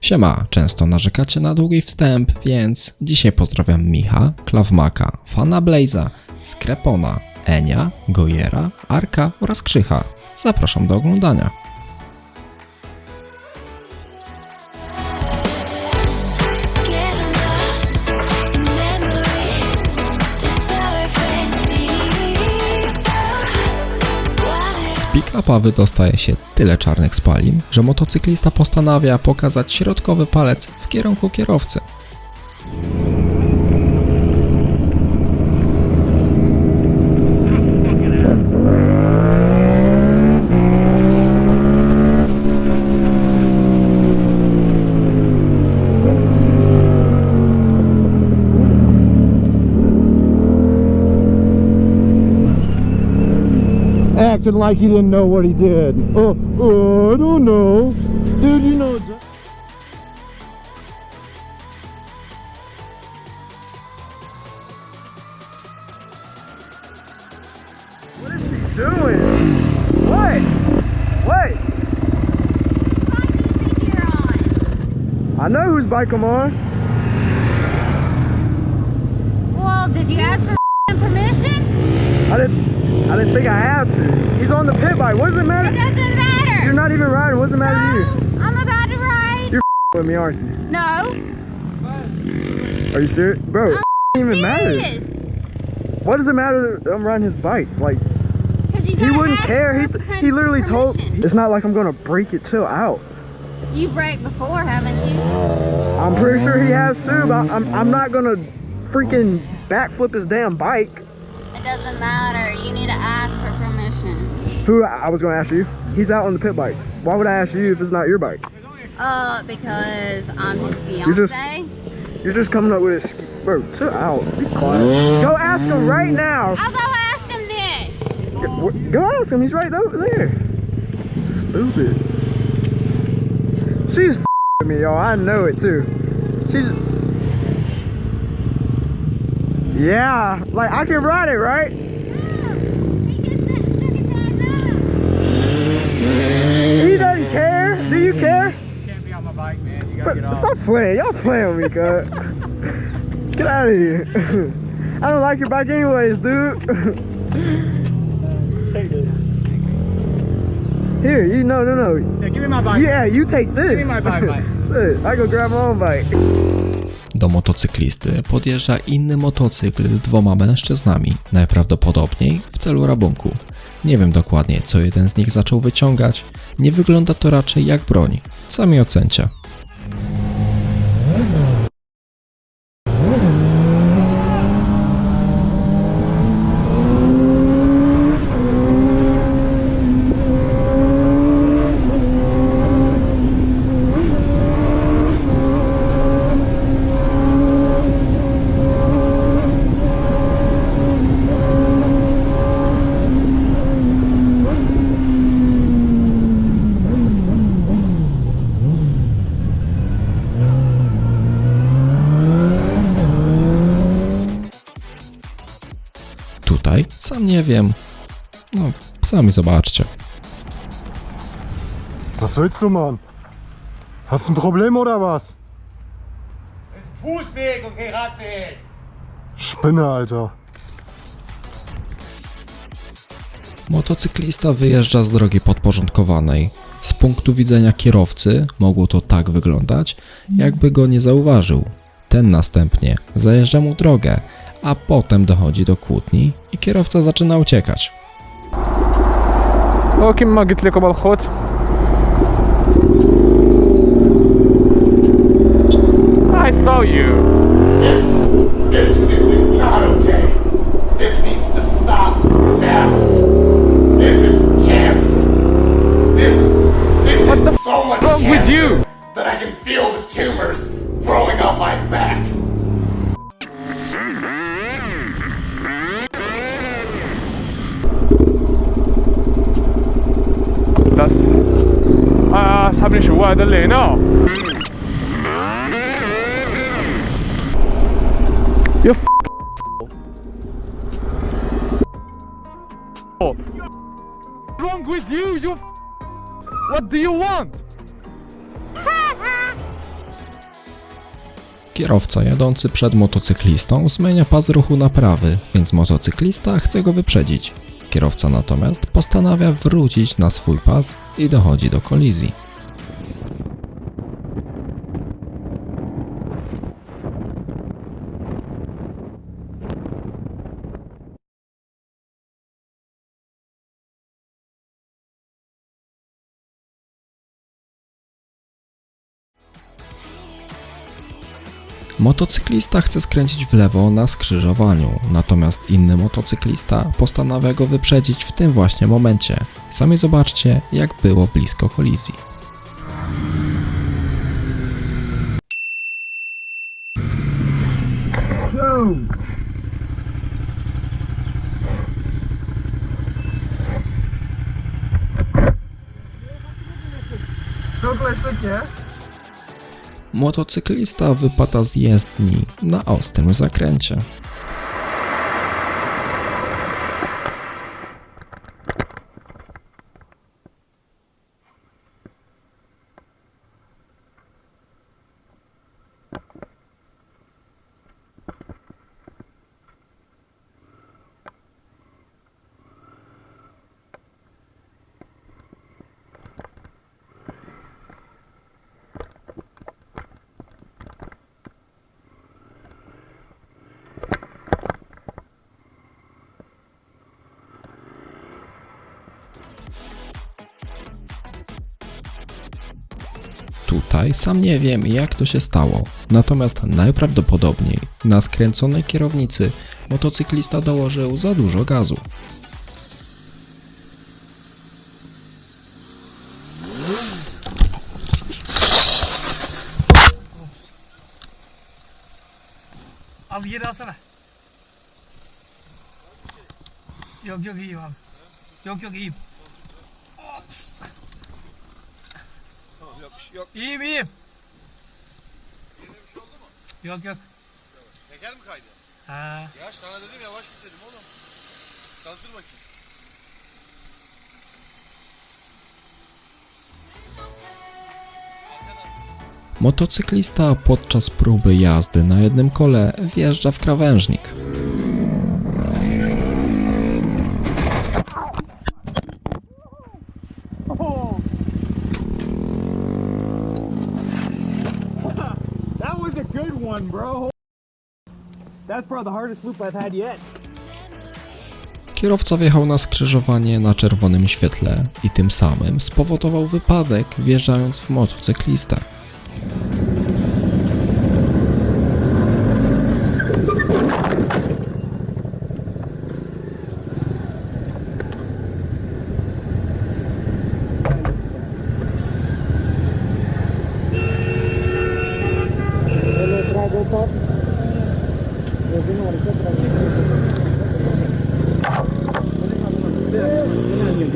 Siema, często narzekacie na długi wstęp, więc dzisiaj pozdrawiam Micha, Klawmaka, Fana Blaze'a, Skrepona, Enia, Gojera, Arka oraz Krzycha. Zapraszam do oglądania. Pick-upa wydostaje się tyle czarnych spalin, że motocyklista postanawia pokazać środkowy palec w kierunku kierowcy. Acting like he didn't know what he did. Oh, oh, I don't know. Dude, you know. exa- doing? What? What? I know whose bike I'm on. Well, did you ask for permission? I didn't. I didn't think I had to. He's on the pit bike. What does it matter? It doesn't matter. You're not even riding. What does it matter to you? I'm about to ride. You're with me, aren't you? No, Are you serious, bro? it doesn't even matter. serious. What does it matter that I'm riding his bike? Like you he wouldn't care. He he literally told. permission. It's not like I'm gonna break it. Chill out. You've braked before, haven't you? I'm pretty sure he has too, but I'm I'm not gonna freaking backflip his damn bike. It doesn't matter. You need to ask for permission. Who I was gonna ask you. He's out on the pit bike. Why would I ask you if it's not your bike? Uh, because I'm his You just- fiance. You're just coming up with this, bro. Chill out. Be quiet. Go ask him right now. I'll go ask him then. Go, go ask him. He's right over there. Stupid. She's with me, y'all. I know it too. She's. Yeah, like I can ride it, right? He just said, shook his head no. He doesn't care. Do you care? can't be on my bike, man. You But gotta get off. stop playing. Y'all playing with me, cuz. Get out of here. I don't like your bike anyways, dude. Here, you no no no. Yeah, give me my bike. Yeah, you take this. Give me my bike, bike. I go grab my own bike. Do motocyklisty podjeżdża inny motocykl z dwoma mężczyznami, najprawdopodobniej w celu rabunku. Nie wiem dokładnie, co jeden z nich zaczął wyciągać. Nie wygląda to raczej jak broń. Sami ocencie. Tutaj sam nie wiem. No, sami zobaczcie. Was willst du, Mann? Hast du ein Problem oder was? Fußweg und kein Radweg. Spinne, Alter. Motocyklista wyjeżdża z drogi podporządkowanej. Z punktu widzenia kierowcy mogło to tak wyglądać, jakby go nie zauważył. Ten następnie zajeżdża mu drogę, a potem dochodzi do kłótni i kierowca zaczyna uciekać. ولكن ما قلت لكم الخوت I saw you. This, this, this is not okay. This needs to stop now. This is cancer. This, this is so much wrong with cancer you? with you, you What do you want? Kierowca jadący przed motocyklistą zmienia pas ruchu na prawy, więc motocyklista chce go wyprzedzić. Kierowca natomiast postanawia wrócić na swój pas i dochodzi do kolizji. Motocyklista chce skręcić w lewo na skrzyżowaniu, natomiast inny motocyklista postanawia go wyprzedzić w tym właśnie momencie. Sami zobaczcie, jak było blisko kolizji. Motocyklista wypada z jezdni na ostrym zakręcie. Tutaj sam nie wiem, jak to się stało, natomiast najprawdopodobniej na skręconej kierownicy motocyklista dołożył za dużo gazu. Az geri alsana. Yok yok iyiyim abi. Yok yok. Yok yok. İyiyim iyiyim. Yok yok. Teker mi kaydı? Ha. Ya sana dedim yavaş git dedim oğlum. Çalıştır bakayım. Motocyklista podczas próby jazdy na jednym kole wjeżdża w krawężnik. Kierowca wjechał na skrzyżowanie na czerwonym świetle i tym samym spowodował wypadek wjeżdżając w motocyklistę.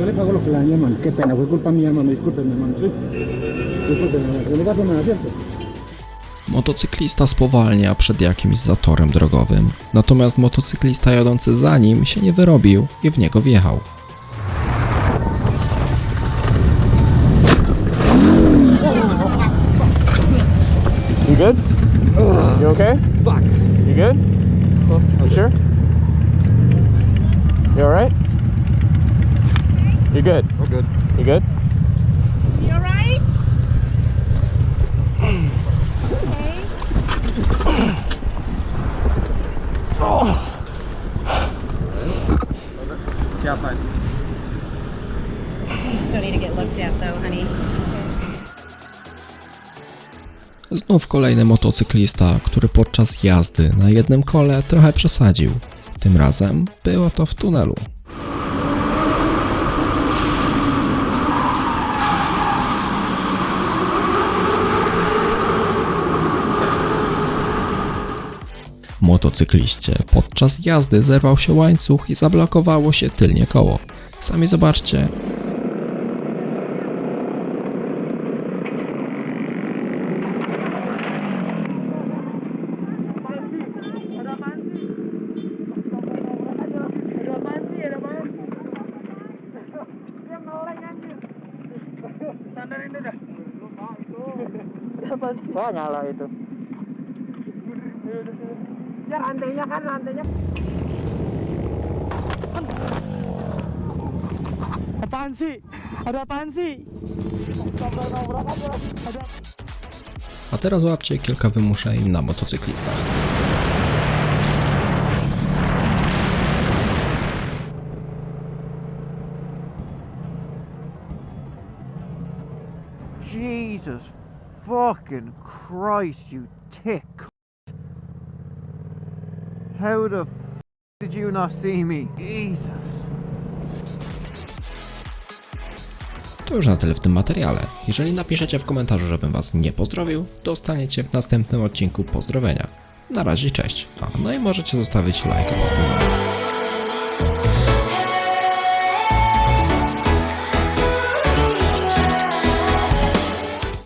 Yo dañé, hermano. Qué pena, fue culpa mía, hermano. Discúlpeme, hermano. Sí. Discúlpeme, hermano. Yo no pasa nada, ¿cierto? Motocyklista spowalnia przed jakimś zatorem drogowym, natomiast motocyklista jadący za nim się nie wyrobił i w niego wjechał. You good? You okay? Fuck. You good? You sure? You alright? You good? We're good. You good? You alright? You still need to get looked at though, honey. Znów kolejny motocyklista, który podczas jazdy na jednym kole trochę przesadził. Tym razem było to w tunelu. Motocykliście podczas jazdy zerwał się łańcuch i zablokowało się tylnie koło. Sami zobaczcie, Wah, nyala itu. Apaan sih? Ada apaan sih? A teraz łapcie kilka wymuszeń na motocyklistach. Jesus fucking Christ, you tick. How the f did you not see me? Jesus. To już na tyle w tym materiale. Jeżeli napiszecie w komentarzu, żebym was nie pozdrowił, dostaniecie w następnym odcinku pozdrowienia. Na razie cześć. A, no i możecie zostawić lajka pod filmem.